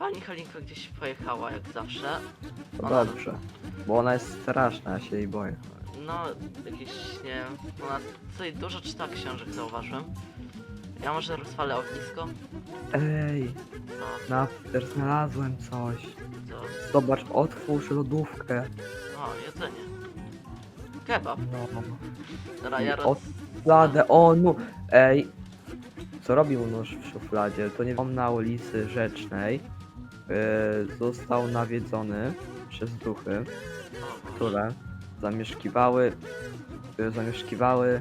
Pani Halinka gdzieś pojechała, jak zawsze. To Ona- dobrze. Bo ona jest straszna, ja się jej boję. No, jakieś, nie wiem, ona tutaj dużo czyta książek, zauważyłem. Ja może rozpalę ognisko? Ej, No, Napster, znalazłem coś. to... Zobacz, otwórz lodówkę. O, jedzenie. Kebab. No. Dobra, ja roz... Szufladę, o no. Ej, co robił nóż w szufladzie? To nie wiem, na ulicy Rzecznej został nawiedzony przez duchy, które zamieszkiwały, które zamieszkiwały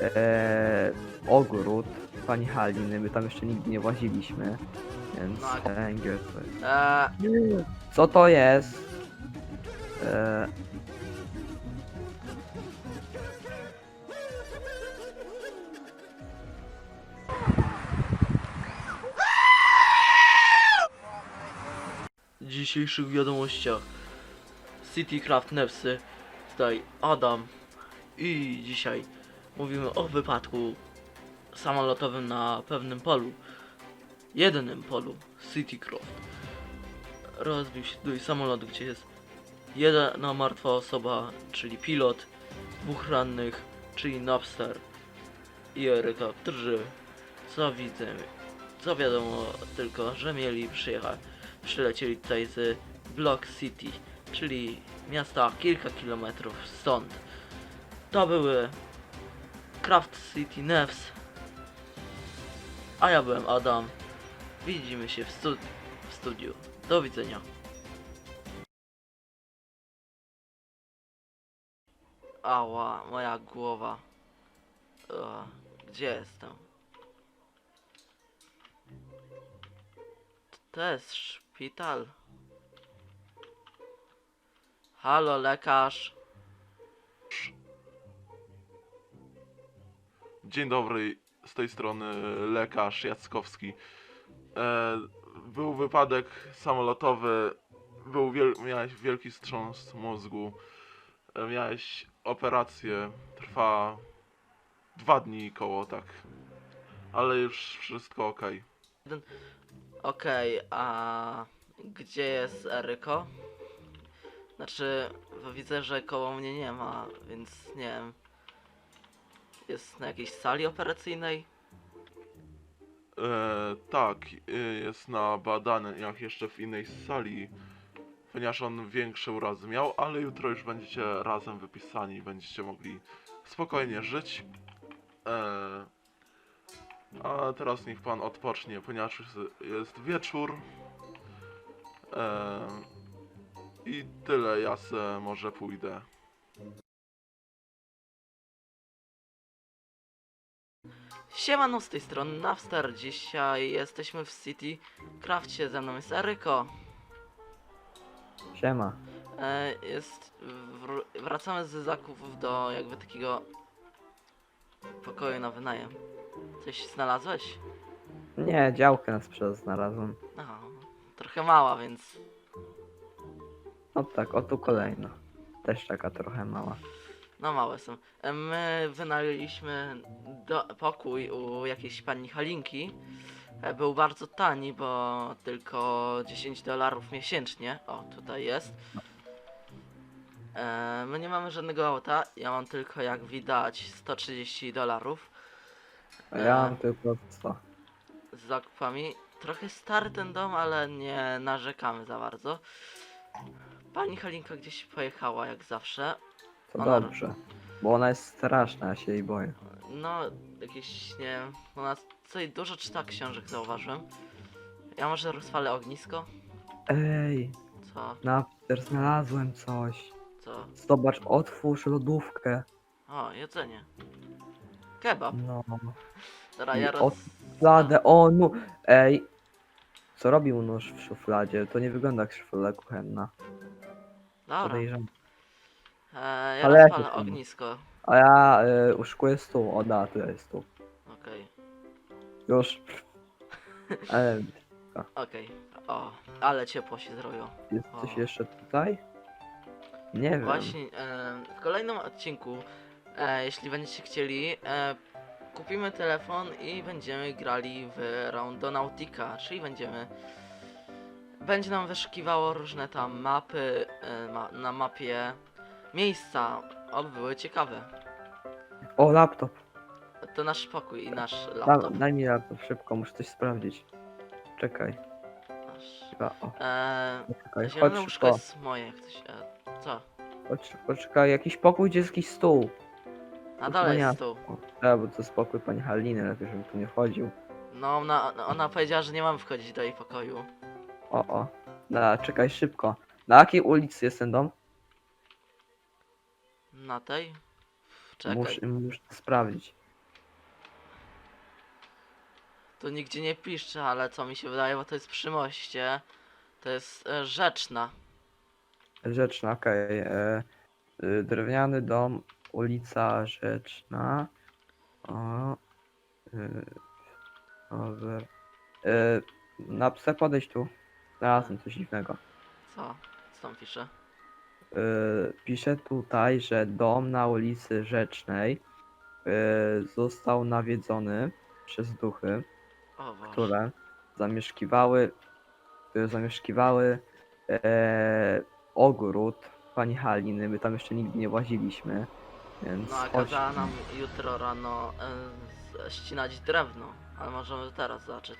e, ogród pani Haliny. My tam jeszcze nigdy nie łaziliśmy, więc No, a- to jest. Eee, Co to jest? E, dzisiejszych wiadomościach Citycraft Nefsy, tutaj Adam i dzisiaj mówimy o wypadku samolotowym na pewnym polu, jedynym polu Citycraft. Rozbił się tutaj samolot, gdzie jest jedna martwa osoba, czyli pilot, dwóch rannych, czyli Napster i Eryka, którzy co widzę, co wiadomo tylko, że mieli przyjechać przylecieli tutaj z Block City, czyli miasta kilka kilometrów stąd. To były Craft City Nevs, a ja byłem Adam. Widzimy się w, w studiu. Do widzenia. Ała, moja głowa. Ua, gdzie jestem? To jest szpital. Halo, lekarz. Dzień dobry, z tej strony lekarz Jackowski. E, był wypadek samolotowy, był wiel miałeś wielki wstrząs mózgu, e, miałeś operację, trwa dwa dni koło tak, ale już wszystko ok. Okej, a gdzie jest Eryko? Znaczy, widzę, że koło mnie nie ma, więc nie wiem. Jest na jakiejś sali operacyjnej? E, tak, e, jest na badaniach jeszcze w innej sali, ponieważ on większe urazy miał, ale jutro już będziecie razem wypisani będziecie mogli spokojnie żyć. E, a teraz niech pan odpocznie, ponieważ jest, wieczór. E, I tyle, ja se może pójdę. Siemano, z tej strony Napster. Dzisiaj jesteśmy w City Crafcie, ze mną jest Eryko. siema. E, jest, wr- wracamy z zakupów do jakby takiego pokoju na wynajem. Coś znalazłeś? Nie, działkę na sprzedaż znalazłem. No, trochę mała, więc No tak, o tu kolejna. Też taka trochę mała. no małe są. E, My wynajęliśmy do, pokój u jakiejś pani Halinki. E, Był bardzo tani, bo tylko 10 dolarów miesięcznie. O, tutaj jest. E, My nie mamy żadnego auta. Ja mam tylko, jak widać, 130 dolarów. A ja mam tylko 100. z zakupami. Trochę stary ten dom, ale nie narzekamy za bardzo. Pani Halinka gdzieś pojechała, jak zawsze. To Ona- dobrze. Bo ona jest straszna, ja się jej boję. No, jakieś, nie wiem, ona tutaj dużo czyta książek, zauważyłem. Ja może rozpalę ognisko? Ej, Co? Napster, znalazłem coś. Co? Zobacz, otwórz lodówkę. O, jedzenie. Kebab. No. Dobra, I ja roz... Szufladę, o no. Ej, co robił nóż w szufladzie? To nie wygląda jak szuflada kuchenna. Dobra, Podejrzewam. e, ja Ale jakie rozpalę są? ognisko. A ja y, uszykuję stół. O da, tu jest stół. Okej, Już. Ale okej. O, ale ciepło się zrobiło. jest coś O. jeszcze tutaj? Nie wiem. Właśnie e, w kolejnym odcinku, e, jeśli będziecie chcieli, e, kupimy telefon i będziemy grali w Roundonautica, czyli będziemy będzie nam wyszukiwało różne tam mapy, e, ma, na mapie miejsca. O, były ciekawe. O, laptop. To nasz pokój i nasz laptop. daj mi laptop szybko, muszę coś sprawdzić. Czekaj. Nasz... Chyba, o, Eee, czekaj, zielone chodź łóżko szybko. jest moje, jak. E, co? Chodź, poczekaj, jakiś pokój, gdzie jest jakiś stół. A To dalej nie. jest tu. O, tak, bo to spokój pani Haliny, lepiej, żeby tu nie wchodził. No, ona, ona powiedziała, że nie mam wchodzić do jej pokoju. O, o. Da, czekaj, szybko. Na jakiej ulicy jest ten dom? Na tej? Czekaj, Muszę, muszę to sprawdzić. tu nigdzie nie pisze, ale co mi się wydaje, bo to jest przy moście. To jest e, rzeczna. Rzeczna, okej. e, y, Drewniany dom, ulica Rzeczna. O. Y, over. Y, na chcę podejść tu. Znalazłem coś dziwnego. Co? Co tam pisze? Y, pisze tutaj, że dom na ulicy Rzecznej y, został nawiedzony przez duchy, O Boże. które zamieszkiwały, które zamieszkiwały e, ogród pani Haliny. My tam jeszcze nigdy nie łaziliśmy, więc No, a kazała nam jutro rano e, z- ścinać drewno. Ale możemy teraz zacząć.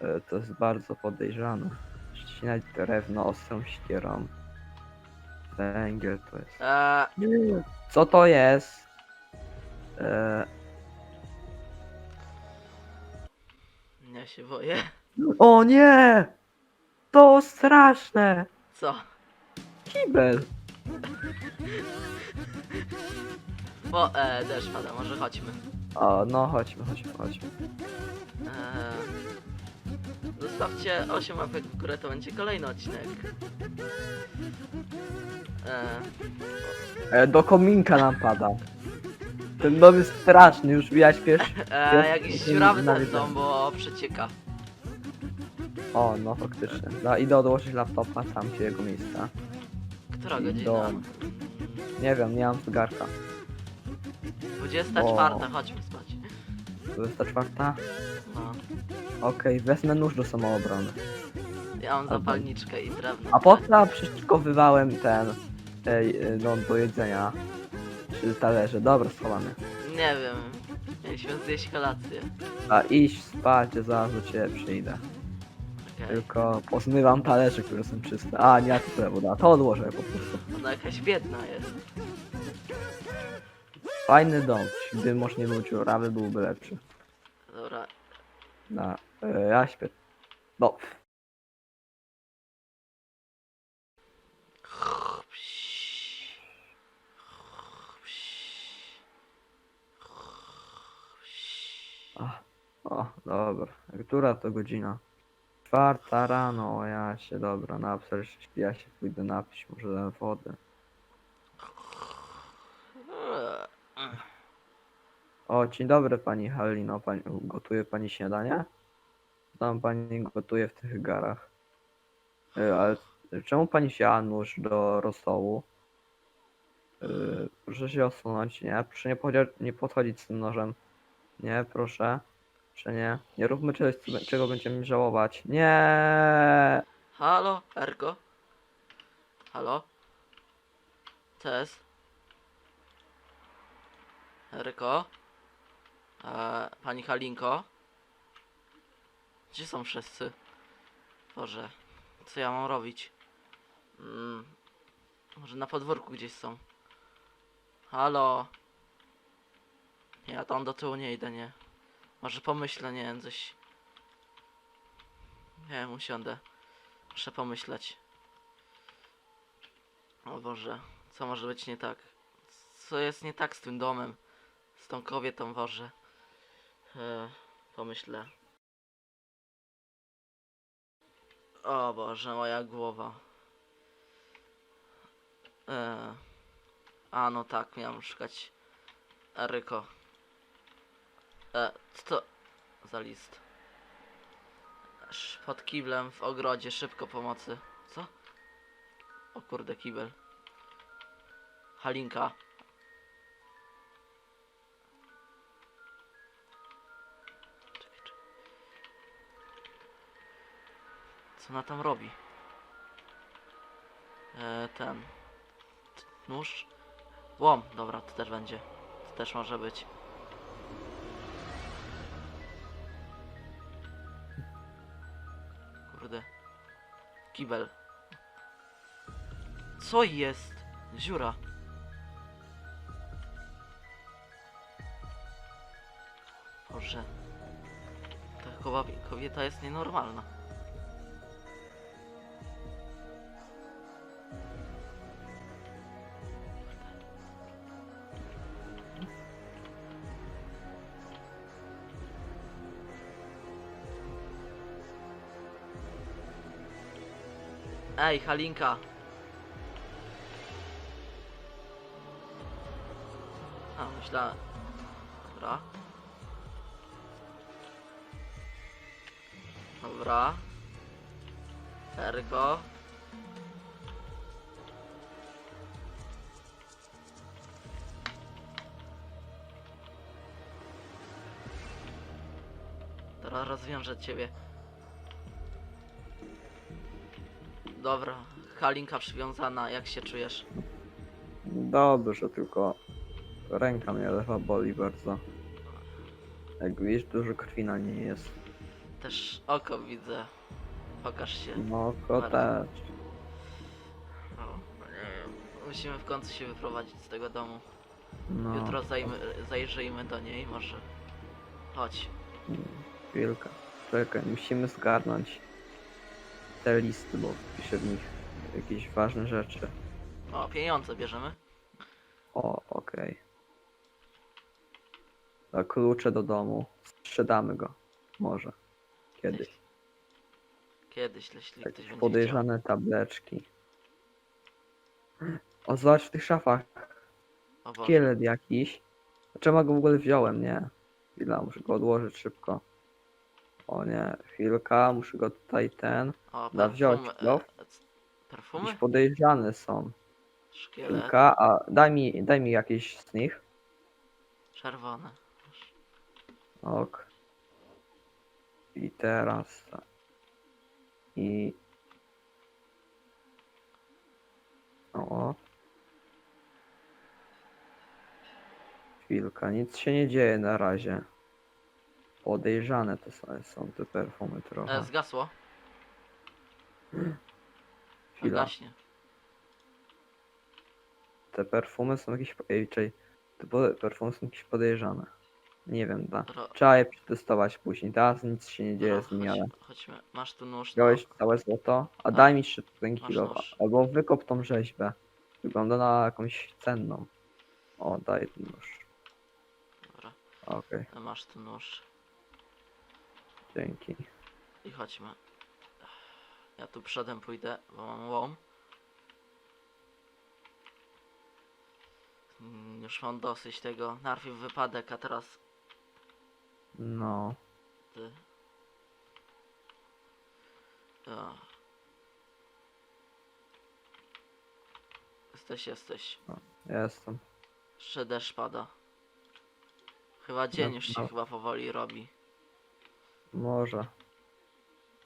E, to jest bardzo podejrzane. Ścinać drewno ostrą ścierą. Węgiel to jest. Eee, Co to jest? E, ja się boję. o nie! To straszne! Co? Kibel! Bo e, deszcz pada, może chodźmy. O, no chodźmy, chodźmy, chodźmy. Eee, zostawcie 8 łapek w górę, to będzie kolejny odcinek. Eee, E, do kominka nam pada. Ten dom jest straszny, już eee, Jest- jakiś jest dziurawy ten dom, bo przecieka. O, no faktycznie. No, idę odłożyć laptopa tam, gdzie jego miejsca. Która godzina? dom. Nie wiem, nie mam zegarka. 24, O. chodźmy spać. 24? No. Okej, wezmę nóż do samoobrony. Ja mam zapalniczkę i drewno. A po co przeszykowywałem ten, tej, y, no, do jedzenia? Czy talerze? Dobra, schowamy. Nie wiem. Mieliśmy zjeść kolację. A iść spać, zaraz do ciebie przyjdę. Tylko pozmywam talerze, które są czyste. A, nie, to tyle woda. To odłożę po prostu. Ona jakaś biedna jest. Fajny dom. Gdyby może nie był dziurawy, byłby lepszy. Dobra. Na, e, ja śpię. No, o, dobra. Która to godzina? Czwarta rano, o ja się, dobra, na ja się pójdę napić, może dam wodę. O, dzień dobry pani Halino, pani, gotuje pani śniadanie? Tam pani gotuje w tych garach. E, ale czemu pani wzięła nóż do rosołu? E, proszę się osunąć, nie? Proszę nie, nie podchodzić z tym nożem. Nie, proszę. Proszę nie. Nie róbmy czegoś, czego będziemy żałować. Nie. Halo, Ergo? Halo? Co jest? Erko? E, pani Halinko? Gdzie są wszyscy? Boże, co ja mam robić? Mm, może na podwórku gdzieś są. Halo? Nie, ja tam do tyłu nie idę, nie. Może pomyślę, nie wiem, coś... Nie wiem, usiądę. Muszę pomyśleć. O Boże, co może być nie tak? Co jest nie tak z tym domem? Z tą kobietą, Boże. E, pomyślę. O Boże, moja głowa. E, a no tak, miałem szukać Eryko. E, co to za list? Pod kiblem w ogrodzie, szybko pomocy. Co? O kurde, kibel. Halinka. Co ona tam robi? E, ten. Nóż. Łom, dobra, to też będzie. To też może być. Kibel. Co jest? Dziura. Boże. Ta kobieta jest nienormalna. Ej, Halinka. A, myślałem. Dobra. Dobra. Ergo. Teraz rozwiążę ciebie. Dobra, Halinka przywiązana, jak się czujesz? Dobrze, tylko ręka mnie lewa boli bardzo. Jak widzisz, dużo krwi na niej jest. Też oko widzę. Pokaż się. No, oko Bardzo. też. O. Musimy w końcu się wyprowadzić z tego domu. No, Jutro zajmy, zajrzyjmy do niej, może. Chodź. chwilkę. Czekaj, musimy zgarnąć te listy, bo piszę w nich jakieś ważne rzeczy. O, pieniądze bierzemy. O, okej. A klucze do domu. Sprzedamy go. Może. Kiedyś. Kiedyś, jeśli ktoś Jakieś będzie podejrzane tableczki. O, zobacz w tych szafach. O Boże. Szkielet jakiś. Dlaczego go w ogóle wziąłem? Nie. Chwila, muszę go odłożyć szybko. O nie, chwilka, muszę go tutaj ten. O, Da wziąć, perfumy. no. e, c- Perfumy? Jakieś podejrzane są. Szkielet. Chwilka, a daj mi, daj mi jakieś z nich. Czerwone. Ok. I teraz. tak. I. O. Chwilka, nic się nie dzieje na razie. Podejrzane te są, są te perfumy E, trochę. zgasło. Chwila. Gaśnie. Te perfumy są jakieś. Ej, czekaj. Te po- perfumy są jakieś podejrzane. Nie wiem, da. Ro- Trzeba je przetestować później. Teraz nic się nie dzieje z nimi, ale. chodź, chodźmy. Masz tu nóż. no. Wziąłeś całe złoto, a Tak. daj mi jeszcze ten Masz kilo. nóż. Albo wykop tą rzeźbę. Wygląda na jakąś cenną. O, daj ten nóż. Dobra. Okej, E, Masz tu nóż. Dzięki. I chodźmy. Ja tu przodem pójdę, bo mam łom. Mm, Już mam dosyć tego. Najpierw wypadek, a teraz No, ty. O. Jesteś, jesteś. jestem. Jeszcze deszcz pada. Chyba dzień No, już się no. chyba powoli robi. Może.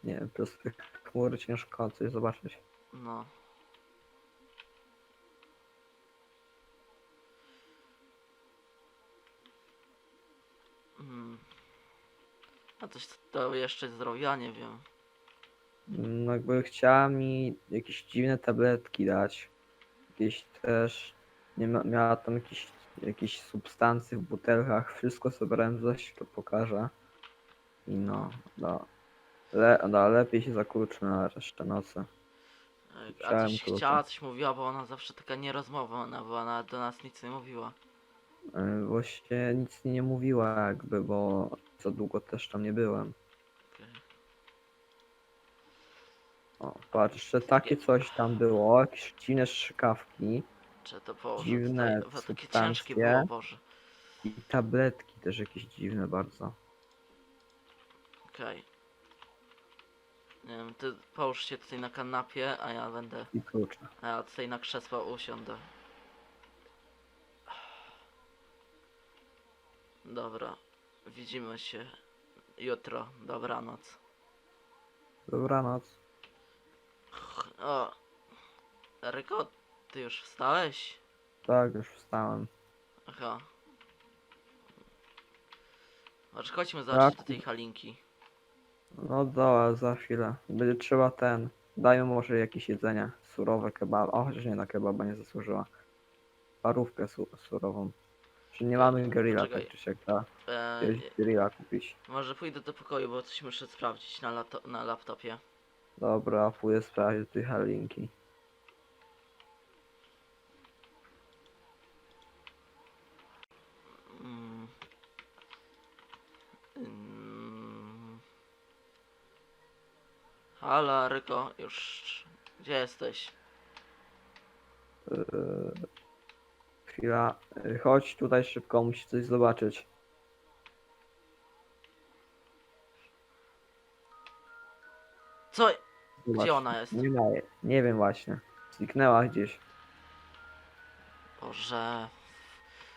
Nie wiem, przez tych chmury ciężko coś zobaczyć. No. Mm. A coś to jeszcze zdrowia, nie wiem. No jakby chciała mi jakieś dziwne tabletki dać. Jakieś też. Nie ma, miała tam jakieś, jakieś substancje w butelkach. Wszystko zebrałem zaś to pokażę. I no, no. Le, no lepiej się zakluczy na resztę nocy. E, A Chciałem coś klucza. chciała, coś mówiła, bo ona zawsze taka nierozmowa, ona była, ona do nas nic nie mówiła. Yy, Właśnie nic nie mówiła jakby, bo za długo też tam nie byłem. Okej. O, patrz, jeszcze takie coś tam było, jakieś dziwne strzykawki Czy to położę Dziwne tutaj, bo takie ciężkie było. Boże. i tabletki też jakieś dziwne bardzo. Okej. Nie wiem, ty połóż się tutaj na kanapie, a ja będę, I klucze. a ja tutaj na krzesło usiądę. Dobra, widzimy się jutro, dobranoc. Dobranoc. O. Ryko, ty już wstałeś? Tak, już wstałem. Aha. Może chodźmy zobaczyć Tak. do tej halinki. No dobra, za chwilę. Będzie trzeba ten. Dajmy może jakieś jedzenie. Surowe kebab. O, chociaż nie na kebaba nie zasłużyła. Parówkę su surową. Czy nie mamy grilla, tak czy siak da E, jakiegoś grilla kupić. może pójdę do pokoju, bo coś muszę sprawdzić na, lato- na laptopie. Dobra, pójdę sprawdzić tej halinki. Halo, Ryko, już. Gdzie jesteś? Yy, chwila. Yy, Chodź tutaj szybko, musi coś zobaczyć. Co? Zobacz. Gdzie ona jest? Nie ma jej. Nie wiem właśnie. Zniknęła gdzieś. Boże.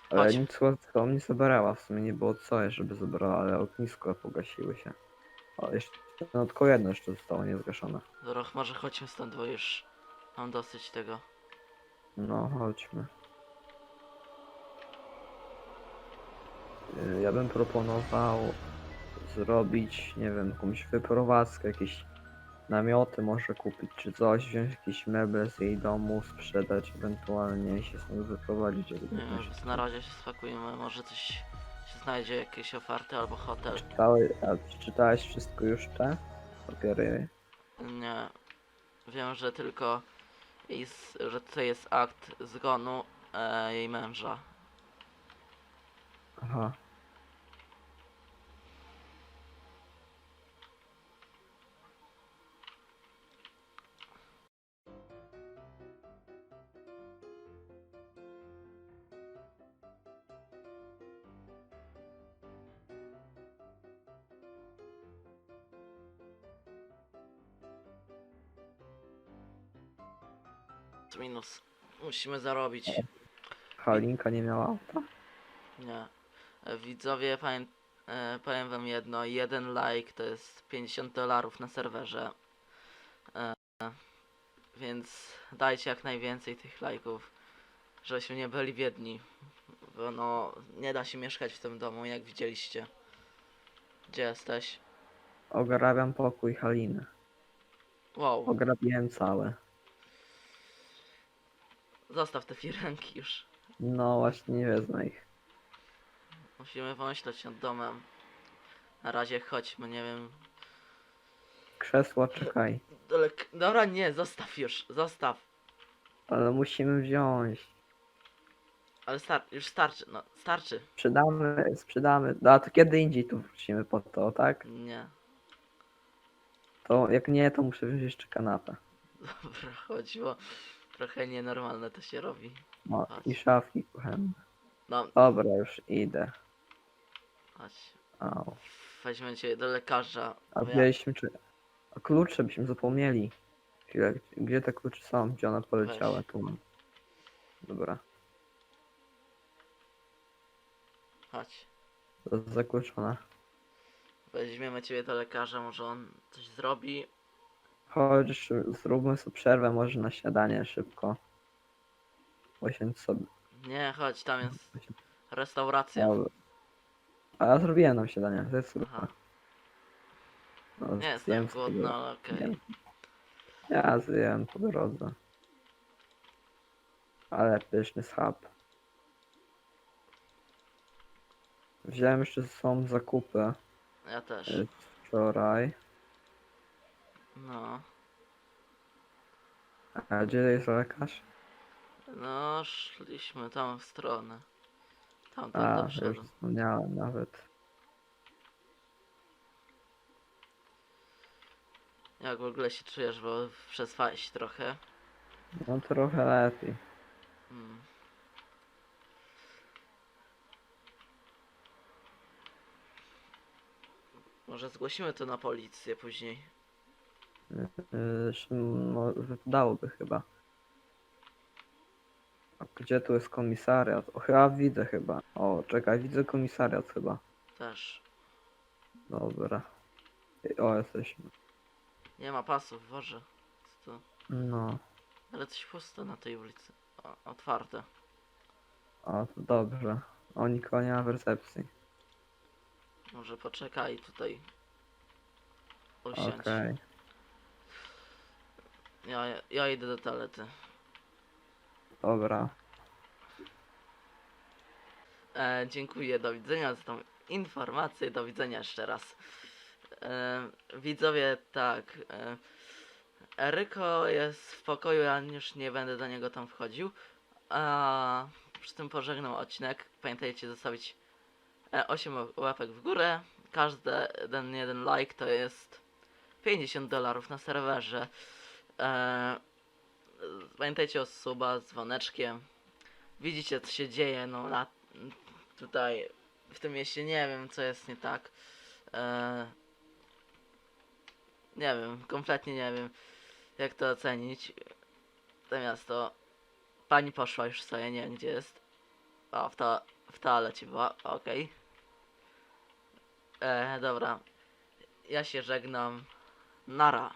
Ale Chodź. nic słodko nie zabrała. W sumie nie było co, żeby zabrała, ale ognisko pogasiły się. O, jeszcze no, tylko jedno jeszcze zostało niezgaszone. Dobra, może chodźmy stąd, bo już mam dosyć tego. No, chodźmy. Yy, Ja bym proponował zrobić, nie wiem, jakąś wyprowadzkę, jakieś namioty może kupić czy coś, wziąć jakieś meble z jej domu, sprzedać, ewentualnie się stąd wyprowadzić. jak Nie wiem, więc na razie się spakujemy, może coś się znajdzie, jakieś oferty albo hotel. Czytałeś, a czytałeś wszystko już te papiery? Nie. Wiem, że tylko jej, z- że tutaj jest akt zgonu e, jej męża. Aha. Minus. Musimy zarobić. Halinka nie miała auta? Nie. Widzowie, powiem, e, powiem wam jedno. Jeden like to jest 50 dolarów na serwerze. E, więc dajcie jak najwięcej tych lajków, żebyśmy nie byli biedni. Bo no, nie da się mieszkać w tym domu, jak widzieliście. Gdzie jesteś? Ograbiam pokój Haliny. Wow, Ograbiłem całe. Zostaw te firanki już. No właśnie nie wezmę ich. Musimy pomyśleć nad domem. Na razie chodźmy, nie wiem. Krzesła czekaj. Dole, dobra, nie, zostaw już, zostaw. Ale musimy wziąć. Ale star już starczy, no, starczy. Sprzedamy, sprzedamy. No, a to kiedy indziej tu wrócimy po to, tak? Nie. To jak nie, to muszę wziąć jeszcze kanapę. Dobra, chodź, bo trochę nienormalne to się robi. No Chodź. i szafki kuchenne. No, Dobra, już idę. chodź. Au. Weźmy cię do lekarza. A bo ja- wzięliśmy czy... A klucze byśmy zapomnieli. Chwilę, gdzie te klucze są? Gdzie one poleciały? Tu mam. Dobra. Chodź. Zakluczone. Weźmiemy ciebie do lekarza, może on coś zrobi. Chodź, zróbmy sobie przerwę może na śniadanie szybko. Osiądź sobie. Nie, chodź, tam jest restauracja. Dobra. A ja zrobiłem nam śniadanie, to jest super. Aha, No, nie zjem jestem sobie. głodny, ale okej. Nie. Ja zjem po drodze. Ale pyszny schab. Wziąłem jeszcze ze sobą zakupy Ja też. wczoraj. No. A gdzie jest lekarz? No, szliśmy tam w stronę. Tam, tam A, do już przodu. wspomniałem nawet. Jak w ogóle się czujesz, bo przeswałeś trochę. No trochę lepiej. Mm. Może zgłosimy to na policję później. Y, y, No, wypadałoby chyba. A gdzie tu jest komisariat? O, chyba widzę chyba. O, czekaj, widzę komisariat chyba. Też. Dobra. O, jesteśmy. Nie ma pasów, Boże. Co to? No, Ale coś pusto na tej ulicy. O, otwarte. o to dobrze. O, nikogo nie ma w recepcji. Może poczekaj tutaj. Okej. Ja, ja idę do toalety. Dobra. E, dziękuję, do widzenia za tą informację, do widzenia jeszcze raz. E, widzowie, tak. E, Eryko jest w pokoju, ja już nie będę do niego tam wchodził. A przy tym pożegnam odcinek. Pamiętajcie zostawić e, 8 łapek w górę. Każdy jeden, jeden like to jest 50 dolarów na serwerze. E, pamiętajcie o suba z dzwoneczkiem. Widzicie co się dzieje, no na tutaj w tym mieście nie wiem co jest nie tak. E, nie wiem, kompletnie nie wiem jak to ocenić. To miasto. Pani poszła już sobie, nie wiem gdzie jest. O, w, to, w toalecie była, okej. E, dobra. Ja się żegnam. Nara.